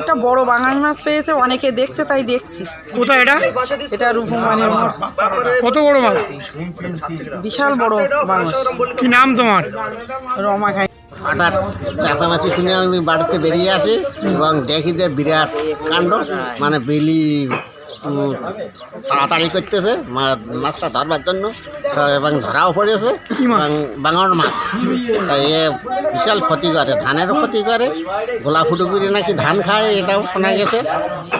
একটা বড় বাঙালি মাছ পেয়েছে অনেকে দেখছে তাই দেখছি। কোথায় এটা? এটা রূপমানের কত বড় মাছ? বিশাল বড় মানুষ। কি নাম তোমার? রমা খাই হঠাৎ চাষাবাচি শুনে আমি বাড়িতে বেরিয়ে আসি এবং দেখি যে বিরাট কাণ্ড মানে বেলি তাড়াতাড়ি করতেছে মাছটা ধরবার জন্য। এবং ধরাও পড়েছে। এবং বাঙার মাছ। এ বিশাল ক্ষতি করে ধানেরও ক্ষতি করে। গোলা ফুটো করে নাকি ধান খায় এটাও শোনা গেছে।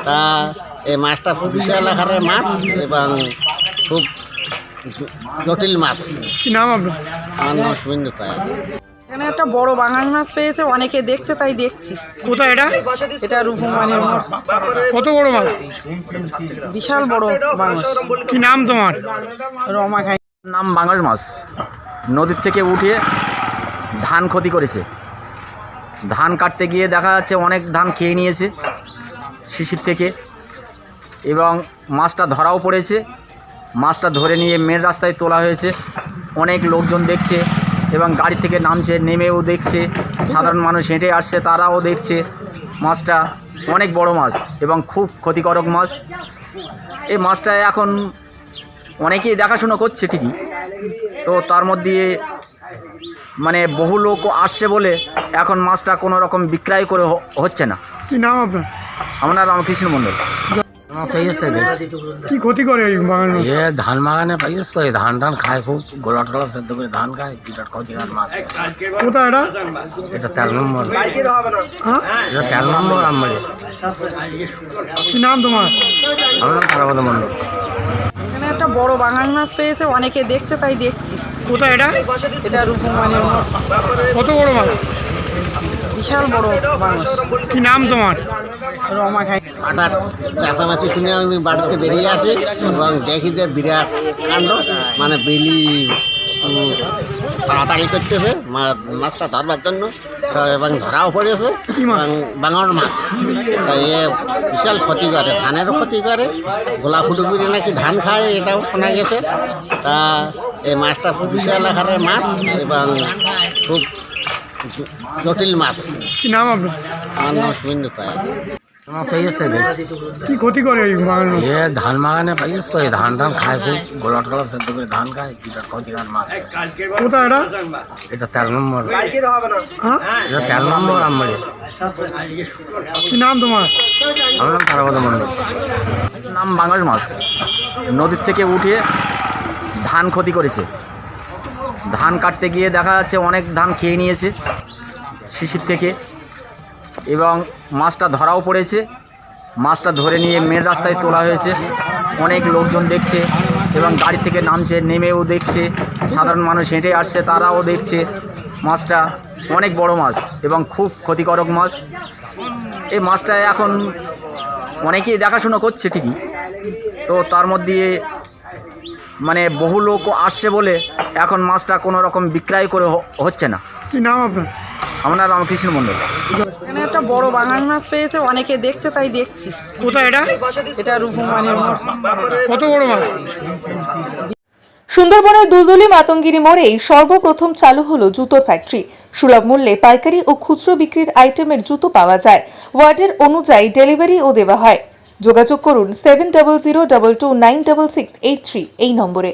তা এই মাছটা বিশাল আকারের মাছ এবং খুব জটিল মাছ। কি নাম আপনার? আমার নাম শুভেন্দু একটা বড় বাঙালি মাছ পেয়েছে অনেকে দেখছে তাই দেখছি। কোথায় এটা? এটা রূপমানের কত বড় মাছ? বিশাল বড় মানুষ কি নাম তোমার? রমা খাই নাম বাংলার মাছ। নদীর থেকে উঠে ধান ক্ষতি করেছে। ধান কাটতে গিয়ে দেখা যাচ্ছে অনেক ধান খেয়ে নিয়েছে শিশির থেকে। এবং মাছটা ধরাও পড়েছে। মাছটা ধরে নিয়ে মেন রাস্তায় তোলা হয়েছে। অনেক লোকজন দেখছে। এবং গাড়ি থেকে নামছে নেমেও দেখছে সাধারণ মানুষ হেঁটে আসছে তারাও দেখছে। মাছটা অনেক বড় মাছ এবং খুব ক্ষতিকারক মাছ। এই মাছটা এখন অনেকেই দেখাশুনো করছে ঠিকই। তো তার মধ্যে মানে বহু লোক আসছে বলে এখন মাছটা কোনো রকম বিক্রয় করে হ- হচ্ছে না। কি নাম আপনার? আমার নাম রামকৃষ্ণ মণ্ডল। মাছ হয়েছে দেখছি কি ক্ষতি করে এই বাঙালি এ ধান বাগানে পাইছিস তো এই ধান টান খায় খুব গোলা টোলা সেদ্ধ করে ধান খায় বিরাট ক্ষতিকার মাছ। কোথায় এটা? এটা তেরো নম্বর। হ্যাঁ? এটা তেরো নম্বর আমার হ্যাঁ। কি নাম তোমার? আমার নাম তারাপদ মণ্ডল। এখানে একটা বড় বাঙালি মাছ পেয়েছে অনেকে দেখছে তাই দেখছি। কোথায় এটা? এটা রূপমানের মোড়। কত বড় মাছ বিশাল বড় মানুষ। কি নাম তোমার? রমা খাই। হঠাৎ চেঁচামেচি শুনে আমি বাড়িতে বেরিয়ে আসি এবং দেখি যে বিরাট কাণ্ড মানে বেলি উম, তাড়াতাড়ি করতেছে মা- মাছটা ধরবার জন্য। এবং ধরাও পড়েছে। এবং বাঙার মাছ। এ বিশাল ক্ষতি করে ধানেরও ক্ষতি করে। গোলা ফুটো করে নাকি ধান খায় এটাও শোনা গেছে। তা এই মাছটা খুব বিশাল আকারের মাছ এবং খুব জটিল মাছ। কি নাম আপনার? আমার নাম শুভেন্দু কয়া মাছ হয়েছে দেখছি কি ক্ষতি করে এই এ ধান বাগানে এই ধান টান খায় খুব গোলা টোলা সেদ্ধ করে ধান খায় বিরাট ক্ষতিকার মাছ? কোথায় এটা? এটা তেরো নম্বর। হ্যাঁ? এটা তেরো নম্বর আমার কি নাম তোমার? আমার নাম তারাপদ মণ্ডল। নাম বাংলার মাছ। নদীর থেকে উঠে ধান ক্ষতি করেছে। ধান কাটতে গিয়ে দেখা যাচ্ছে অনেক ধান খেয়ে নিয়েছে শিশির থেকে। এবং মাছটা ধরাও পড়েছে। মাছটা ধরে নিয়ে মেন রাস্তায় তোলা হয়েছে। অনেক লোকজন দেখছে এবং গাড়ি থেকে নামছে, নেমেও দেখছে। সাধারণ মানুষ হেঁটে আসছে, তারাও দেখছে মাছটা। অনেক বড় মাছ এবং খুব ক্ষতিকারক মাছ। এই মাছটা এখন অনেকেই দেখাশুনো করছে ঠিকই। তো তার মধ্যে মানে বহু লোক আসছে বলে এখন মাছটা কোনো রকম বিক্রয় করে হচ্ছে না। কি নাম আপনার? আমার নাম রামকৃষ্ণ মণ্ডল। এখানে একটা বড় বাঙালি মাছ পেয়েছে অনেকে দেখছে তাই দেখছি। কোথায় এটা? এটা রূপমানের কত বড় মাছ? সুন্দরবনের দুলদুলি মাতঙ্গিরি মোড়েই সর্বপ্রথম চালু হলো জুতোর ফ্যাক্টরি সুলভ মূল্যে পাইকারি ও খুচরো বিক্রির আইটেমের জুতো পাওয়া যায়। ওয়ার্ডের অনুযায়ী ডেলিভারিও দেওয়া হয়। যোগাযোগ করুন seven double zero double two nine double six eight three এই নম্বরে।